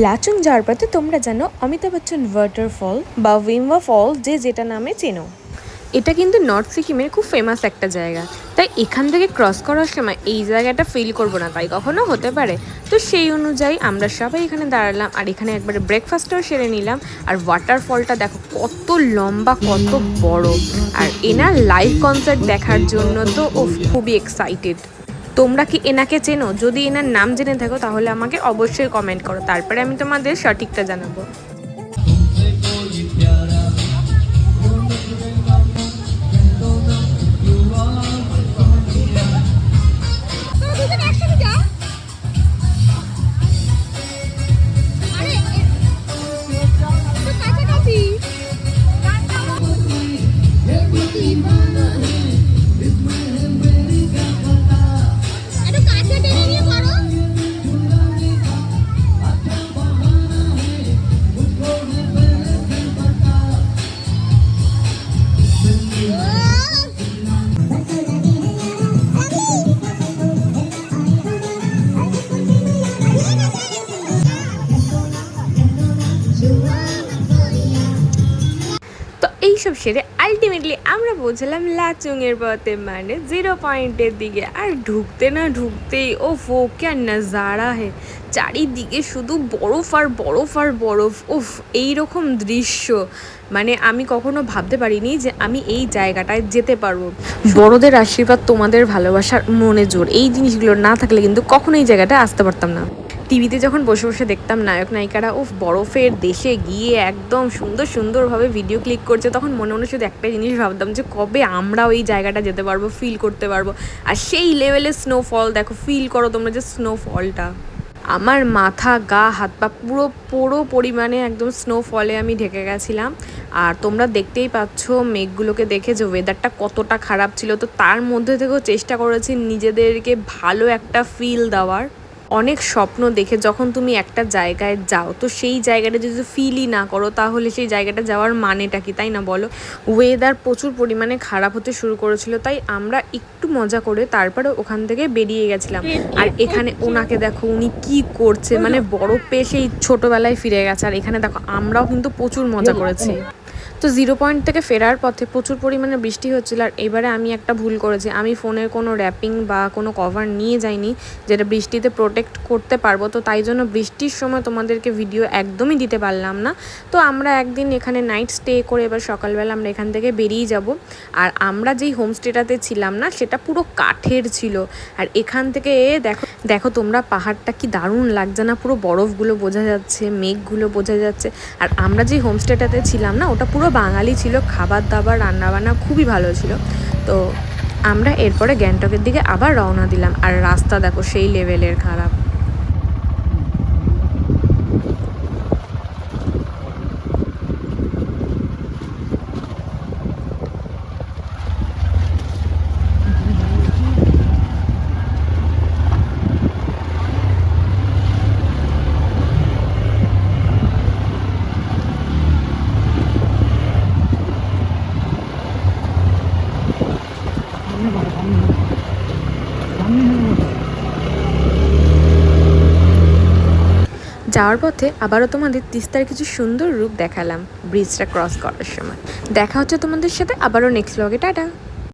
লাচুং পথে তোমরা জানো অমিতাভ বচ্চন ওয়াটারফল বা উইমবা ফল যে যেটা নামে চেনো। এটা কিন্তু নর্থ সিকিমের খুব ফেমাস একটা জায়গা। তাই এখান থেকে ক্রস করার সময় এই জায়গাটা ফিল করব না তাই কখনো হতে পারে। তো সেই অনুযায়ী আমরা সবাই এখানে দাঁড়ালাম আর এখানে একবারে ব্রেকফাস্টও সেরে নিলাম। আর ওয়াটারফলটা দেখো কত লম্বা, কত বড়। আর এনার লাইভ কনসার্ট দেখার জন্য তো ও খুবই এক্সাইটেড তোমরা কি এনাকে চেনো? যদি এনার নাম জেনে থাকো, তাহলে আমাকে অবশ্যই কমেন্ট করো। তারপরে আমি তোমাদের সঠিকটা জানাব। এইসব সেরে আলটিমেটলি আমরা পৌঁছালাম লাচুংয়ের পথে মানে জিরো পয়েন্টের দিকে। আর ঢুকতে না ঢুকতেই ও ফো ক্যা নজারা হে। চারিদিকে শুধু বরফ আর বরফ আর বরফ উফ এইরকম দৃশ্য। মানে আমি কখনো ভাবতে পারিনি যে আমি এই জায়গাটায় যেতে পারব। বড়দের আশীর্বাদ, তোমাদের ভালোবাসার মনে জোর। এই জিনিসগুলো না থাকলে কিন্তু কখনো এই জায়গাটায় আসতে পারতাম না। টিভিতে যখন বসে বসে দেখতাম নায়ক নায়িকারা ও বরফের দেশে গিয়ে একদম সুন্দর সুন্দরভাবে ভিডিও ক্লিক করছে, তখন মনে মনে শুধু একটা জিনিস ভাবতাম যে, কবে আমরাও এই জায়গাটা যেতে পারব ফিল করতে পারব। আর সেই লেভেলের স্নোফল দেখো ফিল করো তোমরা যে স্নোফলটা আমার মাথা, গা, হাত পা পুরো পুরো পরিমাণে একদম স্নোফলে আমি ঢেকে গেছিলাম। আর তোমরা দেখতেই পাচ্ছ মেঘগুলোকে দেখে যে ওয়েদারটা কতটা খারাপ ছিল। তো তার মধ্যে থেকেও চেষ্টা করেছি নিজেদেরকে ভালো একটা ফিল দেওয়ার। অনেক স্বপ্ন দেখে যখন তুমি একটা জায়গায় যাও, তো সেই জায়গাটা যদি ফিলই না করো, তাহলে সেই জায়গাটা যাওয়ার মানেটা কি, তাই না বলো? ওয়েদার প্রচুর পরিমাণে খারাপ হতে শুরু করেছিল, তাই আমরা একটু মজা করে তারপরে ওখান থেকে বেরিয়ে গেছিলাম। আর এখানে ওনাকে দেখো, উনি কি করছে মানে বরফ পেয়ে সেই ছোটোবেলায় ফিরে গেছে। আর এখানে দেখো, আমরাও কিন্তু প্রচুর মজা করেছি। তো জিরো পয়েন্ট থেকে ফেরার পথে প্রচুর পরিমাণে বৃষ্টি হচ্ছিল আর এবারে আমি একটা ভুল করেছি। আমি ফোনের কোনো র্যাপিং বা কোনো কভার নিয়ে যাইনি, যেটা বৃষ্টিতে প্রোটেক্ট করতে পারব। তো তাই জন্য বৃষ্টির সময় তোমাদেরকে ভিডিও একদমই দিতে পারলাম না। তো আমরা একদিন এখানে নাইট স্টে করে এবার সকালবেলা আমরা এখান থেকে বেরিয়ে যাব। আর আমরা যেই হোমস্টেটাতে ছিলাম না, সেটা পুরো কাঠের ছিল। আর এখান থেকে দেখো দেখো তোমরা পাহাড়টা কি দারুণ লাগছে না? পুরো বরফগুলো বোঝা যাচ্ছে, মেঘগুলো বোঝা যাচ্ছে। আর আমরা যেই হোমস্টেটাতে ছিলাম না, ওটা পুরো বাঙালি ছিল, খাবার দাবার, রান্নাবান্না খুবই ভালো ছিল। তো আমরা এরপরে গ্যাংটকের দিকে আবার রওনা দিলাম। আর রাস্তা দেখো, সেই লেভেলের খারাপ। যাওয়ার পথে আবারও তোমাদের তিস্তার কিছু সুন্দর রূপ দেখালাম ব্রিজটা ক্রস করার সময়। দেখা হচ্ছে তোমাদের সাথে আবারও নেক্সট ব্লগে টাটা!